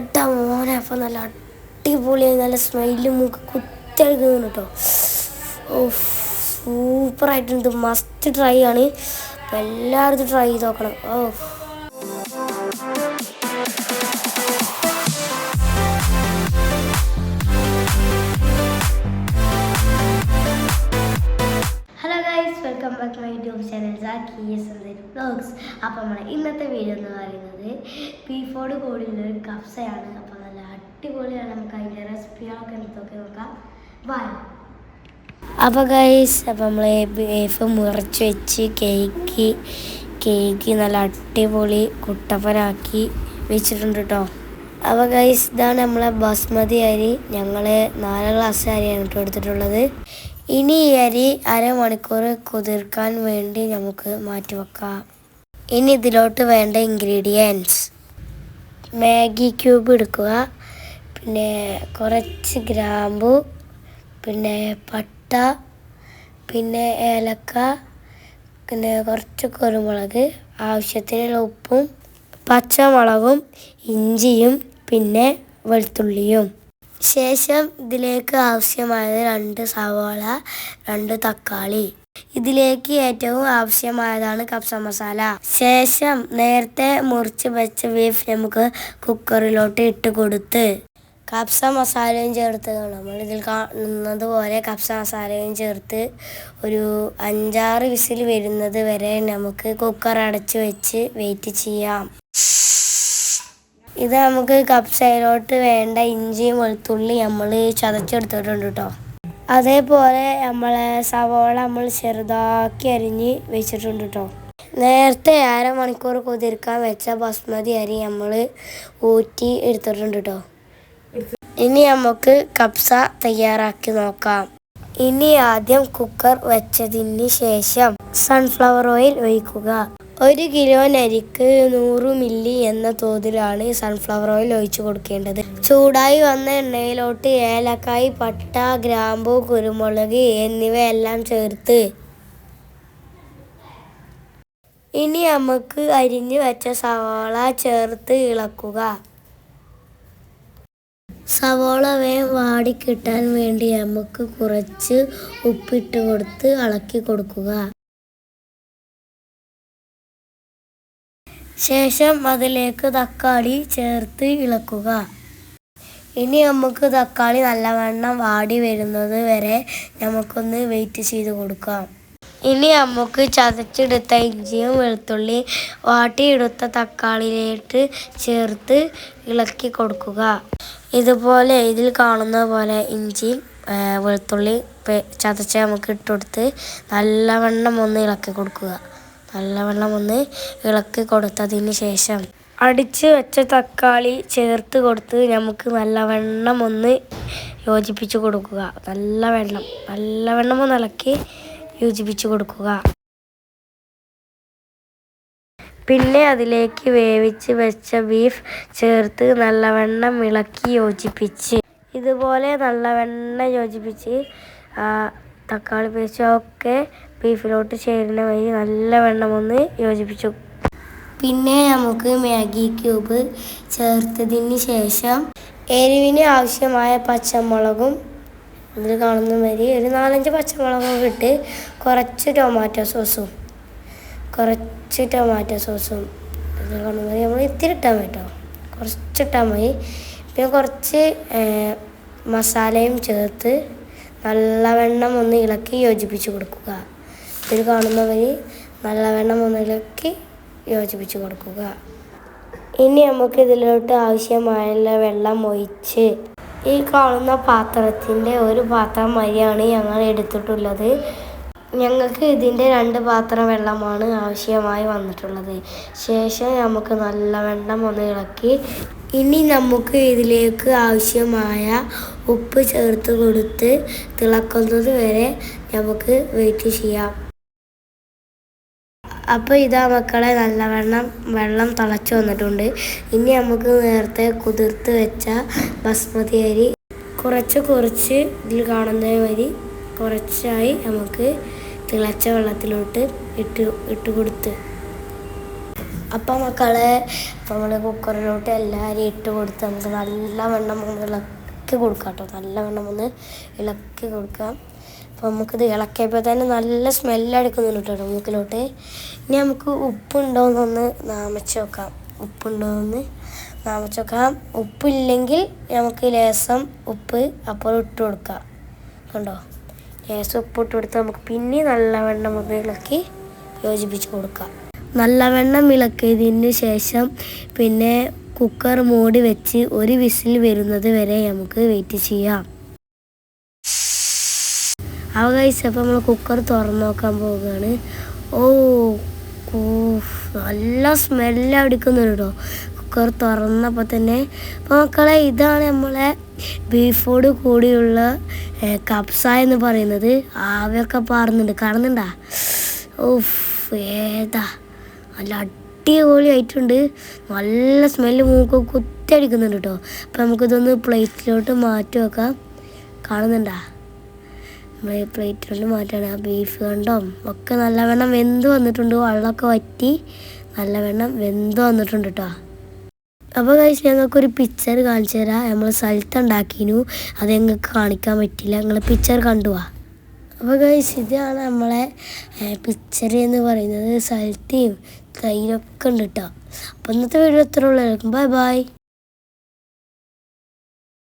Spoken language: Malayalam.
എടാ മോനെ അപ്പം നല്ല അടിപൊളിയായി നല്ല സ്മെല്ലും മൂക്ക് കുത്തിയെടുക്കുന്നു കേട്ടോ. ഓ സൂപ്പറായിട്ടുണ്ട് മസ്റ്റ് ട്രൈ ആണ്. എല്ലായിടത്തും ട്രൈ ചെയ്ത് നോക്കണം. ഓ welcome back my YouTube channel Zakki's vlogs അപ്പോൾ നമ്മുടെ ഇന്നത്തെ വീഡിയോ എന്ന് പറയുന്നത് ബീഫോട് കൂടിയുള്ള ഒരു കപ്സയാണ് അപ്പോൾ നല്ല അടിപൊളിയാണ് നമുക്ക് അതിന്റെ റെസിപ്പികളൊക്കെ എന്തൊക്കെ നോക്കാം. വായ അപ്പോൾ ഗൈസ് അപ്പോൾ നമ്മൾ ബീഫ് മുറിച്ച് വെച്ച് കേക്ക് കേക്ക് നല്ല അടിപൊളി കുട്ടപ്പനാക്കി വെച്ചിട്ടുണ്ട് കേട്ടോ അപ്പോൾ ഗൈസ് ഇതാണ് നമ്മളെ ബസ്മതി അരി. ഞങ്ങൾ നാല് ഗ്ലാസ് അരിയാണ് കേട്ടോ എടുത്തിട്ടുള്ളത്. ഇനി ഈ അരി അരമണിക്കൂർ കുതിർക്കാൻ വേണ്ടി നമുക്ക് മാറ്റി വെക്കാം ഇനി ഇതിലോട്ട് വേണ്ട ഇൻഗ്രീഡിയൻസ് മാഗി ക്യൂബ് എടുക്കുക. പിന്നെ കുറച്ച് ഗ്രാമ്പു പിന്നെ പട്ട പിന്നെ ഏലക്ക പിന്നെ കുറച്ച് കുരുമുളക് ആവശ്യത്തിനുള്ള ഉപ്പും പച്ചമുളകും ഇഞ്ചിയും പിന്നെ വെളുത്തുള്ളിയും. ശേഷം ഇതിലേക്ക് ആവശ്യമായത് രണ്ട് സവാള രണ്ട് തക്കാളി. ഇതിലേക്ക് ഏറ്റവും ആവശ്യമായതാണ് കപ്സ മസാല ശേഷം നേരത്തെ മുറിച്ച് വെച്ച ബീഫ് നമുക്ക് കുക്കറിലോട്ട് ഇട്ട് കൊടുത്ത് കപ്സ മസാലയും ചേർത്ത് നമ്മൾ ഇതിൽ കാണുന്നത് പോലെ കപ്സ മസാലയും ചേർത്ത് ഒരു അഞ്ചാറ് വിസിൽ വരുന്നത് വരെ നമുക്ക് കുക്കർ അടച്ചു വെച്ച് വെയിറ്റ് ചെയ്യാം. ഇത് നമുക്ക് കപ്സയിലോട്ട് വേണ്ട ഇഞ്ചിയും വെളുത്തുള്ളി നമ്മൾ ചതച്ചെടുത്തിട്ടുണ്ട് കേട്ടോ അതേപോലെ നമ്മളെ സവോള നമ്മൾ ചെറുതാക്കി അരിഞ്ഞ് വെച്ചിട്ടുണ്ട് കേട്ടോ നേരത്തെ അരമണിക്കൂർ കുതിർക്കാൻ വെച്ച ബസ്മതി അരി നമ്മൾ ഊറ്റി എടുത്തിട്ടുണ്ട് കേട്ടോ ഇനി നമുക്ക് കപ്സ തയ്യാറാക്കി നോക്കാം. ഇനി ആദ്യം കുക്കർ വെച്ചതിന് ശേഷം സൺഫ്ലവർ ഓയിൽ ഒഴിക്കുക. ഒരു കിലോ നരിക്ക് നൂറ് മില്ലി എന്ന തോതിലാണ് സൺഫ്ലവർ ഓയിൽ ഒഴിച്ചു കൊടുക്കേണ്ടത്. ചൂടായി വന്ന എണ്ണയിലോട്ട് ഏലക്കായ് പട്ട ഗ്രാമ്പു കുരുമുളക് എന്നിവയെല്ലാം ചേർത്ത് ഇനി നമുക്ക് അരിഞ്ഞു വെച്ച സവാള ചേർത്ത് ഇളക്കുക. സവാള വേഗം വാടിക്കിട്ടാൻ വേണ്ടി നമുക്ക് കുറച്ച് ഉപ്പിട്ട് കൊടുത്ത് ഇളക്കി കൊടുക്കുക. ശേഷം അതിലേക്ക് തക്കാളി ചേർത്ത് ഇളക്കുക. ഇനി നമുക്ക് തക്കാളി നല്ലവണ്ണം വാടി വരുന്നത് വരെ നമുക്കൊന്ന് വെയിറ്റ് ചെയ്ത് കൊടുക്കാം. ഇനി നമുക്ക് ചതച്ചെടുത്ത ഇഞ്ചിയും വെളുത്തുള്ളി വാട്ടിയെടുത്ത തക്കാളിയിലേക്ക് ചേർത്ത് ഇളക്കി കൊടുക്കുക. ഇതുപോലെ ഇതിൽ കാണുന്ന പോലെ ഇഞ്ചി വെളുത്തുള്ളി ചതച്ച് നമുക്ക് ഇട്ടുകൊടുത്ത് നല്ലവണ്ണം ഒന്ന് ഇളക്കി കൊടുക്കുക. നല്ലവണ്ണം ഒന്ന് ഇളക്കി കൊടുത്തതിന് ശേഷം അടിച്ച് വെച്ച തക്കാളി ചേർത്ത് കൊടുത്ത് നമുക്ക് നല്ലവണ്ണം ഒന്ന് യോജിപ്പിച്ച് കൊടുക്കുക. നല്ല വെള്ളം നല്ലവണ്ണം ഒന്ന് ഇളക്കി യോജിപ്പിച്ച് കൊടുക്കുക. പിന്നെ അതിലേക്ക് വേവിച്ച് വെച്ച ബീഫ് ചേർത്ത് നല്ലവണ്ണം ഇളക്കി യോജിപ്പിച്ച്. ഇതുപോലെ നല്ലവണ്ണം യോജിപ്പിച്ച് തക്കാളി പേസ്റ്റ് ഒക്കെ ബീഫിലോട്ട് ചേരുന്ന വഴി നല്ലവണ്ണം ഒന്ന് യോജിപ്പിച്ചു. പിന്നെ നമുക്ക് മാഗി ക്യൂബ് ചേർത്തതിന് ശേഷം എരിവിന് ആവശ്യമായ പച്ചമുളകും ഇതിൽ കാണുന്ന മാതിരി ഒരു നാലഞ്ച് പച്ചമുളകൊക്കെ ഇട്ട് കുറച്ച് ടൊമാറ്റോ സോസും കുറച്ച് ടൊമാറ്റോ സോസും ഇതിൽ കാണുന്ന മാതിരി നമ്മൾ ഇത്തിരി ഇട്ടാൽ മതി കേട്ടോ കുറച്ച് ഇട്ടാൽ മതി. പിന്നെ കുറച്ച് മസാലയും ചേർത്ത് നല്ലവണ്ണം ഒന്ന് ഇളക്കി യോജിപ്പിച്ച് കൊടുക്കുക. ഇതിൽ കാണുന്നവർ നല്ലവണ്ണം ഒന്നിലേക്ക് യോജിപ്പിച്ചു കൊടുക്കുക. ഇനി നമുക്ക് ഇതിലോട്ട് ആവശ്യമായ വെള്ളം ഒഴിച്ച് ഈ കാണുന്ന പാത്രത്തിന്റെ ഒരു പാത്രം മരിയാണ് ഞങ്ങൾ എടുത്തിട്ടുള്ളത്. ഞങ്ങൾക്ക് ഇതിന്റെ രണ്ട് പാത്രം വെള്ളമാണ് ആവശ്യമായി വന്നിട്ടുള്ളത്. ശേഷം നമുക്ക് നല്ല വെള്ളം ഒന്ന് ഇളക്കി ഇനി നമുക്ക് ഇതിലേക്ക് ആവശ്യമായ ഉപ്പ് ചേർത്ത് കൊടുത്ത് തിളക്കുന്നത് വരെ നമുക്ക് വെയിറ്റ് ചെയ്യാം. അപ്പോൾ ഇതാ മക്കളെ നല്ലവണ്ണം വെള്ളം തിളച്ചു വന്നിട്ടുണ്ട്. ഇനി നമുക്ക് നേരത്തെ കുതിർത്ത് വെച്ച ബസ്മതി അരി കുറച്ച് കുറച്ച് ഇതിൽ കാണുന്ന വരി കുറച്ചായി നമുക്ക് തിളച്ച വെള്ളത്തിലോട്ട് ഇട്ട് ഇട്ട് കൊടുത്ത്. അപ്പം മക്കളെ നമ്മൾ കുക്കറിലോട്ട് എല്ലാവരും ഇട്ട് കൊടുത്ത് നമുക്ക് നല്ല വെണ്ണം ഒന്ന് ഇളക്കി കൊടുക്കാം കേട്ടോ. നല്ല വെണ്ണം ഒന്ന് ഇളക്കി കൊടുക്കാം. അപ്പോൾ നമുക്കിത് ഇളക്കിയപ്പോൾ തന്നെ നല്ല സ്മെല്ലടിക്കുന്നുണ്ട് കേട്ടോ മൂക്കിലോട്ട് ഇനി നമുക്ക് ഉപ്പുണ്ടോയെന്നൊന്ന് നാമച്ച് നോക്കാം. ഉപ്പുണ്ടോയെന്ന് നാമച്ച് നോക്കാം. ഉപ്പില്ലെങ്കിൽ നമുക്ക് ലേസം ഉപ്പ് അപ്പോൾ ഇട്ട് കൊടുക്കാം. കണ്ടോ? ലേസം ഉപ്പ് ഇട്ട് കൊടുത്ത് നമുക്ക് പിന്നെ നല്ല വെണ്ണം ഒന്ന് ഇളക്കി യോജിപ്പിച്ച് കൊടുക്കാം. നല്ലവണ്ണം ഇളക്കിയതിന് ശേഷം പിന്നെ കുക്കർ മൂടി വെച്ച് ഒരു വിസിൽ വരുന്നത് വരെ നമുക്ക് വെയിറ്റ് ചെയ്യാം. അവ കഴിച്ചപ്പോൾ നമ്മൾ കുക്കർ തുറന്നു നോക്കാൻ പോവുകയാണ്. ഓ നല്ല സ്മെല്ല് അടിക്കുന്നുണ്ട് കേട്ടോ കുക്കർ തുറന്നപ്പോൾ തന്നെ. അപ്പോൾ മക്കളെ ഇതാണ് നമ്മളെ ബീഫോട് കൂടിയുള്ള കപ്സ എന്ന് പറയുന്നത്. ആവിയൊക്കെ പാറുന്നുണ്ട് കാണുന്നുണ്ടാ ഓഫ് ഏതാ? നല്ല അടിപൊളി ആയിട്ടുണ്ട്. നല്ല സ്മെല്ല് മൂക്ക് കുത്തി അടിക്കുന്നുണ്ട് കേട്ടോ അപ്പം നമുക്കിതൊന്ന് പ്ലേറ്റിലോട്ട് മാറ്റി വെക്കാം. കാണുന്നുണ്ടാ? നമ്മൾ പ്ലേറ്റിൽ മാറ്റുകയാണ് ആ ബീഫ് കണ്ടോ? ഒക്കെ നല്ലവണ്ണം വെന്ത് വന്നിട്ടുണ്ട്. വെള്ളമൊക്കെ വറ്റി നല്ലവണ്ണം വെന്ത് വന്നിട്ടുണ്ട് കേട്ടോ അപ്പോൾ കഴിച്ച് ഞങ്ങൾക്കൊരു പിക്ചർ കാണിച്ചു തരാം. നമ്മൾ സ്ഥലത്ത് ഉണ്ടാക്കിനു. അത് ഞങ്ങൾക്ക് കാണിക്കാൻ പറ്റില്ല. ഞങ്ങൾ പിക്ചർ കണ്ടുവാ അപ്പോൾ കഴിച്ച് ഇതാണ് നമ്മളെ പിക്ചർ എന്ന് പറയുന്നത്. സ്ഥലത്തെയും തൈരൊക്കെ ഉണ്ട് കേട്ടോ അപ്പോൾ ഇന്നത്തെ വീഡിയോ എത്ര ഉള്ളൂ. Bye bye